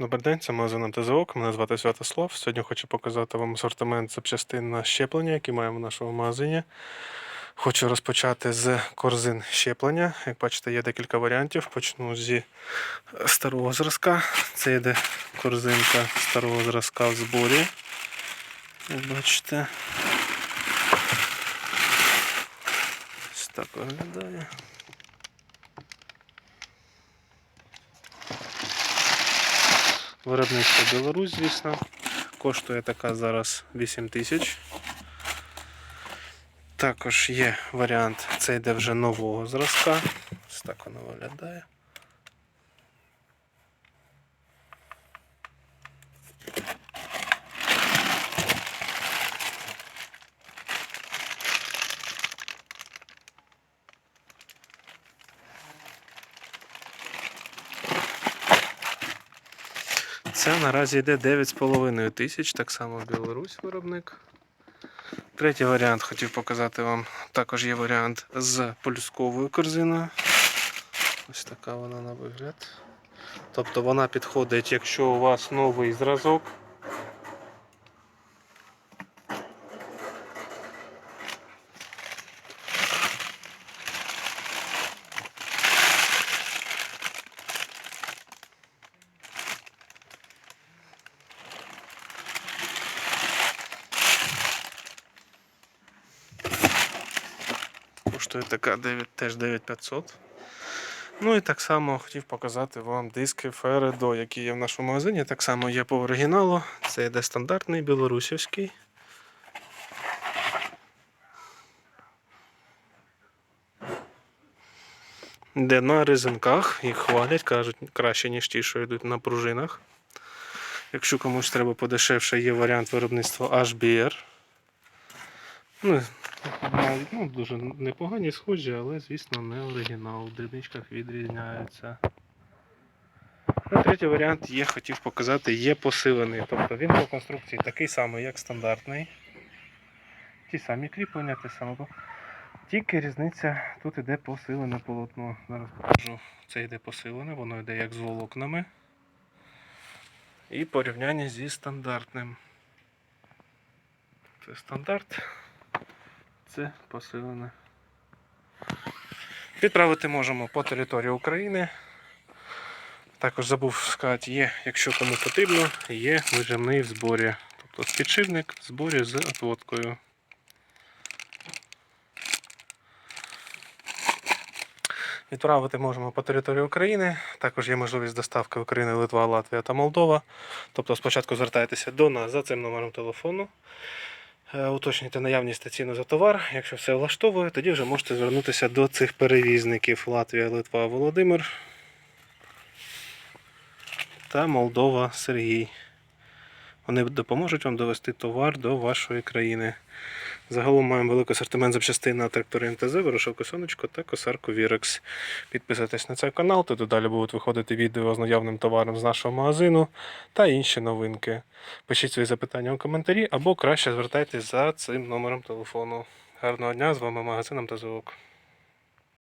Добрий день, це магазин ТЗОК. Мене звати Святослав. Сьогодні хочу показати вам асортимент запчастин на щеплення, які маємо в нашому магазині. Хочу розпочати з корзин щеплення. Як бачите, є декілька варіантів. Почну зі старого зразка. Це йде корзинка старого зразка в зборі. Як бачите. Ось так виглядає. Виробництво Білорусь, звісно. Коштує така зараз 8 тисяч. Також є варіант, це йде вже нового зразка. Ось так воно виглядає. Це наразі йде 9,5 тисяч, так само Білорусь виробник. Третій варіант хотів показати вам. Також є варіант з полюсковою корзиною. Ось така вона на вигляд. Тобто вона підходить, якщо у вас новий зразок. Коштує така 9, теж 9500. Ну і так само хотів показати вам диски Фередо, які є в нашому магазині. Так само є по оригіналу. Це йде стандартний білорусівський. Де на резинках їх хвалять, кажуть, краще, ніж ті, що йдуть на пружинах. Якщо комусь треба подешевше, є варіант виробництва HBR. Ну, ну, дуже непогані схожі, але, звісно, не оригінал. В дрібничках відрізняються. Ну, третій варіант є, хотів показати, є посилений. Тобто він по конструкції такий самий, як стандартний. Ті самі кріплення, те саме. Тільки різниця, тут іде посилене полотно. Зараз покажу. Це йде посилене, воно йде як з волокнами. І порівняння зі стандартним. Це стандарт. Це посилене. Відправити можемо по території України. Також забув сказати, є, якщо кому потрібно, є вижимний в зборі. Тобто підшипник в зборі з отводкою. Відправити можемо по території України. Також є можливість доставки України, Литва, Латвія та Молдова. Тобто спочатку звертайтеся до нас за цим номером телефону. Е, Уточнюйте наявність та ціну за товар. Якщо все влаштовує, тоді вже можете звернутися до цих перевізників Латвія, Литва, Володимир та Молдова Сергій. Вони допоможуть вам довести товар до вашої країни. Загалом маємо великий асортимент запчастин на трактори МТЗ, вирушилку сонечко та косарку Вірекс. Підписуйтесь на цей канал, тут далі будуть виходити відео з наявним товаром з нашого магазину та інші новинки. Пишіть свої запитання у коментарі або краще звертайтесь за цим номером телефону. Гарного дня, з вами магазин МТЗ.